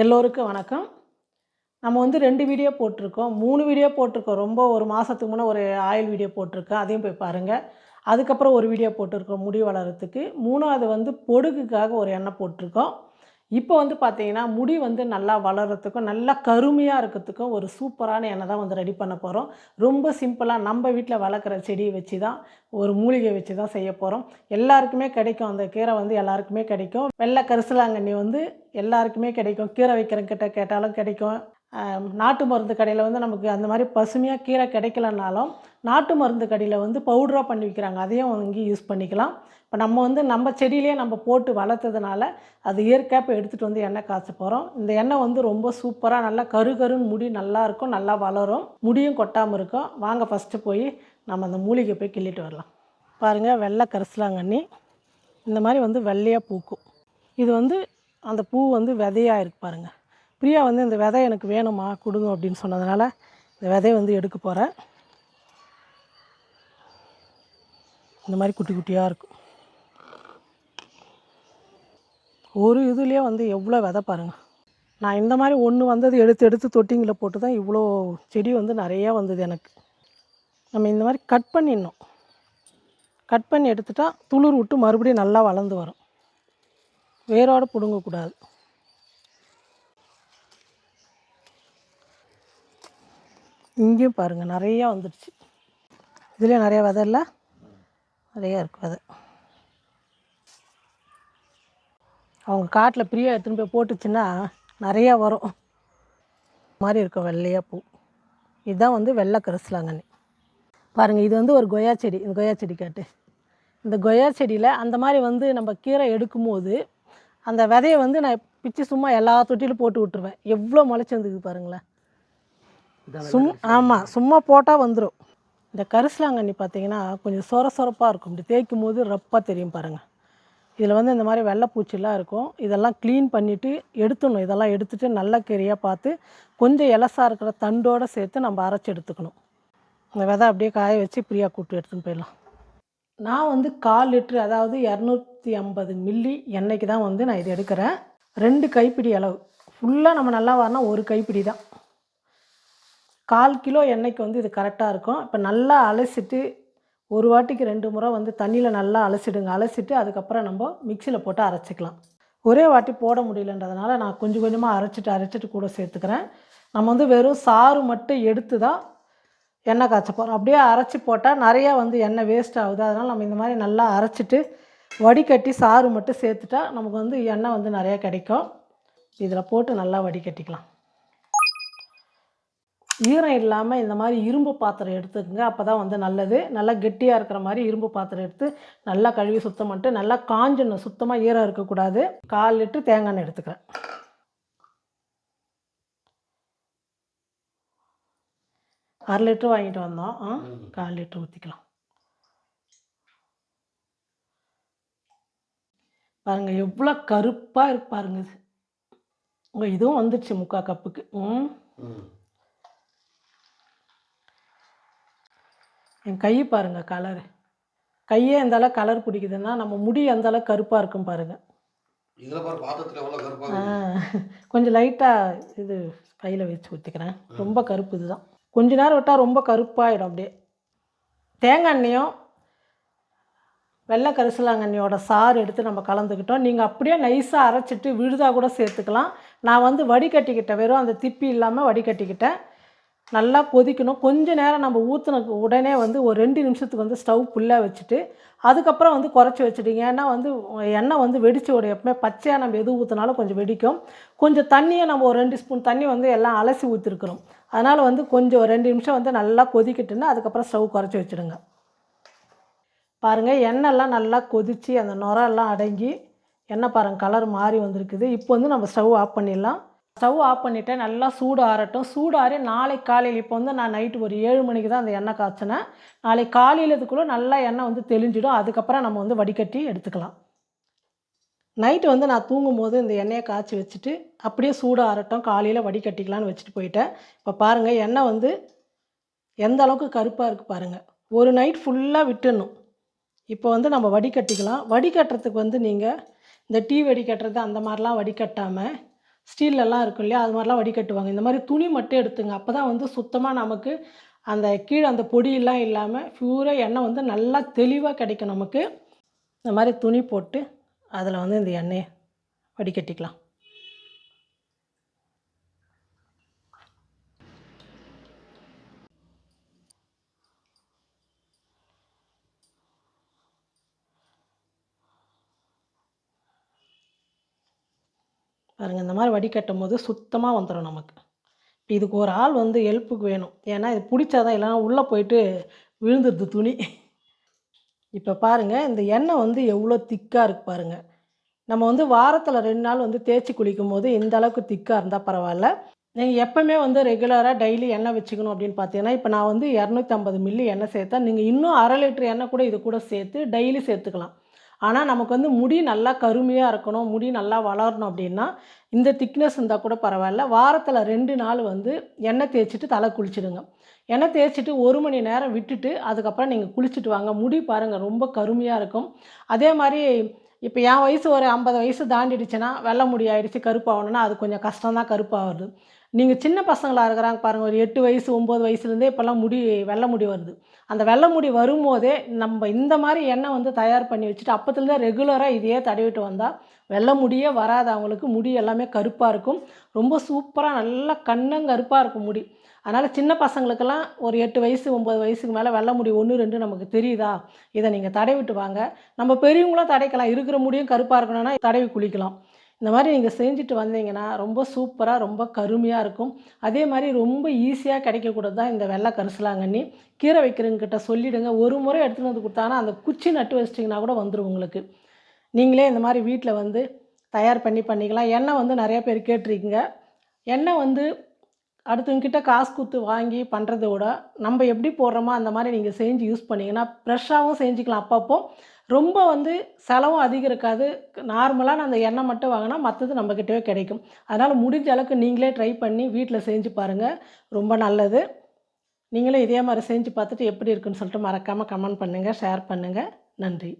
எல்லோருக்கும் வணக்கம். நம்ம வந்து ரெண்டு வீடியோ போட்டிருக்கோம். மூணு வீடியோ போட்டிருக்கோம். ரொம்ப ஒரு மாதத்துக்கு முன்னே ஒரு ஆயில் வீடியோ போட்டிருக்கோம் அதையும் போய் பாருங்கள் அதுக்கப்புறம் ஒரு வீடியோ போட்டிருக்கோம். முடி வளர்கிறதுக்கு மூணாவது வந்து பொடுகுக்காக ஒரு எண்ணெய் போட்டிருக்கோம். இப்போ வந்து பார்த்தீங்கன்னா முடி வந்து நல்லா வளர்கிறதுக்கும் நல்லா கருமையாக இருக்கிறதுக்கும் ஒரு சூப்பரான எண்ணெய் தான் வந்து ரெடி பண்ண போகிறோம் ரொம்ப சிம்பிளாக நம்ம வீட்டில் வளர்க்குற செடியை வச்சு தான் ஒரு மூலிகை வச்சு தான் செய்ய போகிறோம் எல்லாருக்குமே கிடைக்கும் அந்த கீரை வந்து எல்லாருக்குமே கிடைக்கும். வெள்ளை கரிசலாங்கண்ணி வந்து எல்லாருக்குமே கிடைக்கும். கீரை வைக்கிறங்கிட்ட கேட்டாலும் கிடைக்கும். நாட்டு மருந்து கடையில் வந்து நமக்கு அந்த மாதிரி பசுமையாக கீரை கிடைக்கலனாலும் நாட்டு மருந்து கடையில் வந்து பவுடராக பண்ணி விற்கிறாங்க அதையும் இங்கே யூஸ் பண்ணிக்கலாம். இப்போ நம்ம வந்து நம்ம செடியிலே நம்ம போட்டு வளர்த்ததுனால அது இயற்கையாக இப்போ எடுத்துகிட்டு வந்து எண்ணெய் காய்ச்ச போகிறோம் இந்த எண்ணெய் வந்து ரொம்ப சூப்பராக நல்லா கரு கருன்னு முடி நல்லா இருக்கும் நல்லா வளரும். முடியும் கொட்டாமல் இருக்கும். வாங்க ஃபஸ்ட்டு போய் நம்ம அந்த மூலிகை போய் கிள்ளிட்டு வரலாம். பாருங்கள் வெள்ளை கரிசலாங்கண்ணி. இந்த மாதிரி வந்து வெள்ளையாக பூக்கும். இது வந்து அந்த பூ வந்து விதையாக இருக்கு பாருங்கள் பிரியா வந்து இந்த விதை எனக்கு வேணுமா? கொடுங்க அப்படின்னு சொன்னதுனால இந்த விதையை வந்து எடுக்க போகிறேன் இந்த மாதிரி குட்டி குட்டியாக இருக்கும். ஒரு இதுலேயே வந்து எவ்வளோ விதை பாருங்கள் நான் இந்த மாதிரி ஒன்று வந்தது எடுத்து எடுத்து தொட்டிங்கில் போட்டு தான் இவ்வளோ செடி வந்து நிறையா வந்தது எனக்கு. நம்ம இந்த மாதிரி கட் பண்ணிடணும். கட் பண்ணி எடுத்துட்டால் துளிர் விட்டு மறுபடியும் நல்லா வளர்ந்து வரும். வேரோடு பிடுங்கக்கூடாது. இங்கேயும் பாருங்கள் நிறையா வந்துடுச்சு. இதுலேயும் நிறையா விதை இல்லை நிறையா இருக்குது விதை. அவங்க காட்டில் பிரியா எடுத்துன்னு போய் போட்டுச்சுன்னா நிறையா வரும். மாதிரி இருக்கும் வெள்ளையாக பூ. இதுதான் வந்து வெள்ளை கரிசலாங்கண்ணி பாருங்கள் இது வந்து ஒரு கொய்யா செடி. இந்த கொய்யா செடி காட்டு. இந்த கொய்யா செடியில் அந்த மாதிரி வந்து நம்ம கீரை எடுக்கும்போது அந்த விதையை வந்து நான் பிச்சு சும்மா எல்லா தொட்டிலும் போட்டு விட்டுருவேன். எவ்வளோ முளைச்சி வந்துக்குது பாருங்களேன். சும் ஆமாம் சும்மா போட்டால் வந்துடும் இந்த கரிசலாங்கண்ணி பார்த்தீங்கன்னா கொஞ்சம் சொர சொரப்பாக இருக்கும். இப்படி தேய்க்கும் போது ரப்பாக தெரியும் பாருங்கள் இதில் வந்து இந்த மாதிரி வெள்ளைப்பூச்சிலாம் இருக்கும். இதெல்லாம் க்ளீன் பண்ணிவிட்டு எடுத்துடணும். இதெல்லாம் எடுத்துகிட்டு நல்ல கீரையாக பார்த்து கொஞ்சம் இலசா இருக்கிற தண்டோடு சேர்த்து நம்ம அரைச்சி எடுத்துக்கணும். இந்த விதை அப்படியே காய வச்சு ஃப்ரீயாக கூட்டு எடுத்துன்னு போயிடலாம். நான் வந்து கால் லிட்ரு அதாவது இரநூத்தி ஐம்பது மில்லி எண்ணெய்க்கு தான் வந்து நான் இது எடுக்கிறேன். ரெண்டு கைப்பிடி அளவு. ஃபுல்லாக நம்ம நல்லா வரணும் ஒரு கைப்பிடி தான். கால் கிலோ எண்ணெய்க்கு வந்து இது கரெக்டாக இருக்கும். இப்போ நல்லா அலசிட்டு ஒரு வாட்டிக்கு ரெண்டு முறை வந்து தண்ணியில் நல்லா அலசிடுங்க. அலசிட்டு அதுக்கப்புறம் நம்ம மிக்சியில் போட்டு அரைச்சிக்கலாம். ஒரே வாட்டி போட முடியலன்றதுனால நான் கொஞ்சம் கொஞ்சமாக அரைச்சிட்டு அரைச்சிட்டு கூட சேர்த்துக்கிறேன். நம்ம வந்து வெறும் சாறு மட்டும் எடுத்து தான் எண்ணெய் காய்ச்ச போகிறோம் அப்படியே அரைச்சி போட்டால் நிறையா வந்து எண்ணெய் வேஸ்ட் ஆகுது. அதனால் நம்ம இந்த மாதிரி நல்லா அரைச்சிட்டு வடிகட்டி சாறு மட்டும் சேர்த்துட்டா நமக்கு வந்து எண்ணெய் வந்து நிறையா கிடைக்கும். இதில் போட்டு நல்லா வடிகட்டிக்கலாம். ஈரம் இல்லாமல் இந்த மாதிரி இரும்பு பாத்திரம் எடுத்துக்கோங்க. அப்போ தான் வந்து நல்லது. நல்லா கெட்டியாக இருக்கிற மாதிரி இரும்பு பாத்திரம் எடுத்து நல்லா கழுவி சுத்தம் பண்ணிட்டு நல்லா காஞ்சிடணும் சுத்தமாக ஈரம் இருக்கக்கூடாது. கால் லிட்டர் தேங்காய் எண்ணெய் எடுத்துக்கிறேன். அரை லிட்டர் வாங்கிட்டு வந்தோம். ஆ கால் லிட்டர் ஊற்றிக்கலாம் பாருங்கள் எவ்வளோ கருப்பாக இருக்கு பாருங்க. இது. இதுவும் வந்துடுச்சு முக்கால் கப்புக்கு. ம். என் கை பாருங்க கலரு கையே எந்த அளவு கலர் பிடிக்குதுன்னா நம்ம முடி எந்த அளவு கருப்பாக இருக்கும் பாருங்க. இதில் பாரு பாத்திரத்தில் எவ்வளோ கருப்பாக ஆ, இருக்குது. கொஞ்சம் லைட்டாக இது கையில் வச்சு ஊற்றிக்கிறேன் ரொம்ப கருப்பு இதுதான். கொஞ்ச நேரம் விட்டால் ரொம்ப கருப்பாயிடும் அப்படியே. தேங்காய் எண்ணெயும் வெள்ளை கரிசலாங்கண்ணியோட சாறு எடுத்து நம்ம கலந்துக்கிட்டோம். நீங்கள் அப்படியே நைஸாக அரைச்சிட்டு விழுதா கூட சேர்த்துக்கலாம். நான் வந்து வடிகட்டிக்கிட்டேன். வெறும் அந்த திப்பி இல்லாமல் வடிகட்டிக்கிட்டேன். நல்லா கொதிக்கணும். கொஞ்சம் நேரம் நம்ம ஊற்றின உடனே வந்து ஒரு ரெண்டு நிமிஷத்துக்கு வந்து ஸ்டவ் ஃபுல்லாக வச்சுட்டு அதுக்கப்புறம் வந்து குறைச்சி வச்சுட்டீங்க. ஏன்னா வந்து எண்ணெய் வந்து வெடிச்சு விடும் எப்பவுமே பச்சையாக நம்ம எது ஊற்றினாலும் கொஞ்சம் வெடிக்கும். கொஞ்சம் தண்ணியை நம்ம ஒரு ரெண்டு ஸ்பூன் தண்ணி வந்து எல்லாம் அலசி ஊற்றிருக்கிறோம் அதனால் வந்து கொஞ்சம் ஒரு ரெண்டு நிமிஷம் வந்து நல்லா கொதிக்கிட்டுன்னா அதுக்கப்புறம் ஸ்டவ் குறைச்சி வச்சுடுங்க. பாருங்கள் எண்ணெய்லாம் நல்லா கொதித்து அந்த நுரெல்லாம் அடங்கி எண்ணெய் பாருங்கள் கலர் மாறி வந்திருக்குது. இப்போ வந்து நம்ம ஸ்டவ் ஆஃப் பண்ணிடலாம். ஸ்டவ் ஆஃப் பண்ணிவிட்டேன் நல்லா சூடு ஆறட்டும். சூடு ஆறி நாளைக்கு காலையில் இப்போ வந்து நான் நைட்டு ஒரு ஏழு மணிக்கு தான் அந்த எண்ணெய் காய்ச்சினேன். நாளைக்கு காலையில் இதுக்குள்ளே நல்லா எண்ணெய் வந்து தெளிஞ்சிடும். அதுக்கப்புறம் நம்ம வந்து வடிகட்டி எடுத்துக்கலாம். நைட்டு வந்து நான் தூங்கும்போது இந்த எண்ணெயை காய்ச்சி வச்சுட்டு அப்படியே சூடு ஆறட்டும். காலையில் வடிகட்டிக்கலான்னு வச்சுட்டு போயிட்டேன். இப்போ பாருங்கள் எண்ணெய் வந்து எந்த அளவுக்கு கருப்பாக இருக்குது பாருங்கள் ஒரு நைட் ஃபுல்லாக விட்டுடணும். இப்போ வந்து நம்ம வடிகட்டிக்கலாம். வடிகட்டுறதுக்கு வந்து நீங்கள் இந்த டீ வடிகட்டுறது அந்த மாதிரிலாம் வடிகட்டாமல் ஸ்டீல்லலாம் இருக்கும் இல்லையா? அது மாதிரிலாம் வடிகட்டுவாங்க. இந்த மாதிரி துணி மட்டும் எடுத்துங்க. அப்போ தான் வந்து சுத்தமாக நமக்கு அந்த கீழே அந்த பொடியெல்லாம் இல்லாமல் பியூராக எண்ணெய் வந்து நல்லா தெளிவாக கிடைக்கும் நமக்கு. இந்த மாதிரி துணி போட்டு அதில் வந்து இந்த எண்ணெயை வடிகட்டிக்கலாம். பாருங்கள் இந்த மாதிரி வடிகட்டும் போது சுத்தமாக வந்துடும் நமக்கு. இப்போ இதுக்கு ஒரு ஆள் வந்து ஹெல்ப்புக்கு வேணும். ஏன்னா இது பிடிச்சாதான் இல்லைன்னா உள்ளே போயிட்டு விழுந்துருது துணி. இப்போ பாருங்கள் இந்த எண்ணெய் வந்து எவ்வளோ திக்காக இருக்குது பாருங்கள் நம்ம வந்து வாரத்தில் ரெண்டு நாள் வந்து தேய்ச்சி குளிக்கும் போது இந்த அளவுக்கு திக்காக இருந்தால் பரவாயில்ல. நீங்கள் எப்போவுமே வந்து ரெகுலராக டெய்லி எண்ணெய் வச்சுக்கணும் அப்படின்னு பார்த்தீங்கன்னா இப்போ நான் வந்து இரநூத்தி ஐம்பது மில்லி எண்ணெய் சேர்த்தா நீங்கள் இன்னும் அரை லிட்டர் எண்ணெய் கூட இது கூட சேர்த்து டெய்லி சேர்த்துக்கலாம். ஆனால் நமக்கு வந்து முடி நல்லா கருமையாக இருக்கணும் முடி நல்லா வளரணும் அப்படின்னா இந்த திக்னஸ் இருந்தால் கூட பரவாயில்ல. வாரத்தில் ரெண்டு நாள் வந்து எண்ணெய் தேய்ச்சிட்டு தலை குளிச்சிடுங்க. எண்ணெய் தேய்ச்சிட்டு ஒரு மணி நேரம் விட்டுட்டு அதுக்கப்புறம் நீங்கள் குளிச்சுட்டு வாங்க. முடி பாருங்கள் ரொம்ப கருமையாக இருக்கும். அதே மாதிரி இப்போ என் வயசு ஒரு ஐம்பது வயசு தாண்டிடுச்சுன்னா வெள்ளை முடி ஆயிடுச்சு கருப்பாகணும்னா அது கொஞ்சம் கஷ்டம் தான் கருப்பாகுது. நீங்கள் சின்ன பசங்களாக இருக்கிறாங்க பாருங்கள் ஒரு எட்டு வயசு ஒம்பது வயசுலேருந்தே இப்போல்லாம் முடி வெள்ளை முடி வருது. அந்த வெள்ளை முடி வரும்போதே நம்ம இந்த மாதிரி எண்ணெய் வந்து தயார் பண்ணி வச்சுட்டு அப்போத்துலேருந்தே ரெகுலராக இதையே தடவிட்டு வந்தால் வெள்ளை முடியே வராது. அவங்களுக்கு முடி எல்லாமே கருப்பாக இருக்கும். ரொம்ப சூப்பராக நல்லா கண்ணங்கருப்பாக இருக்கும் முடி. அதனால் சின்ன பசங்களுக்கெல்லாம் ஒரு எட்டு வயசு ஒம்பது வயசுக்கு மேலே வெள்ள முடி ஒன்று ரெண்டு நமக்கு தெரியுதா? இதை நீங்கள் தடவிட்டு வாங்க. நம்ம பெரியவங்களும் தடைக்கலாம். இருக்கிற முடியும் கருப்பாக இருக்கணும்னா தடவி குளிக்கலாம். இந்த மாதிரி நீங்கள் செஞ்சுட்டு வந்தீங்கன்னா ரொம்ப சூப்பராக ரொம்ப கருமையாக இருக்கும். அதே மாதிரி ரொம்ப ஈஸியாக கிடைக்கக்கூடாது தான் இந்த வெள்ளை கரிசலாங்கண்ணி. கீரை வைக்கிறவங்கிட்ட சொல்லிவிடுங்க ஒரு முறை எடுத்துகிட்டு வந்து கொடுத்தாங்கன்னா அந்த குச்சி நட்டு வச்சிட்டிங்கன்னா கூட வந்துடும் உங்களுக்கு. நீங்களே இந்த மாதிரி வீட்டில் வந்து தயார் பண்ணி பண்ணிக்கலாம். எண்ணெய் வந்து நிறையா பேர் கேட்டிருக்கீங்க. எண்ணெய் வந்து அடுத்தவங்கிட்ட காசு கொடுத்து வாங்கி பண்ணுறத விட நம்ம எப்படி போடுறோமோ அந்த மாதிரி நீங்கள் செஞ்சு யூஸ் பண்ணிங்கன்னா ஃப்ரெஷ்ஷாகவும் செஞ்சுக்கலாம் அப்பப்போ. ரொம்ப வந்து செலவும் அதிகம் இருக்காது. நார்மலான அந்த எண்ணெய் மட்டும் வாங்கினா மற்றது நம்மக்கிட்டவே கிடைக்கும். அதனால் முடிஞ்ச அளவுக்கு நீங்களே ட்ரை பண்ணி வீட்டில் செஞ்சு பாருங்கள் ரொம்ப நல்லது. நீங்களும் இதே மாதிரி செஞ்சு பார்த்துட்டு எப்படி இருக்குன்னு சொல்லிட்டு மறக்காமல் கமெண்ட் பண்ணுங்கள் ஷேர் பண்ணுங்கள் நன்றி.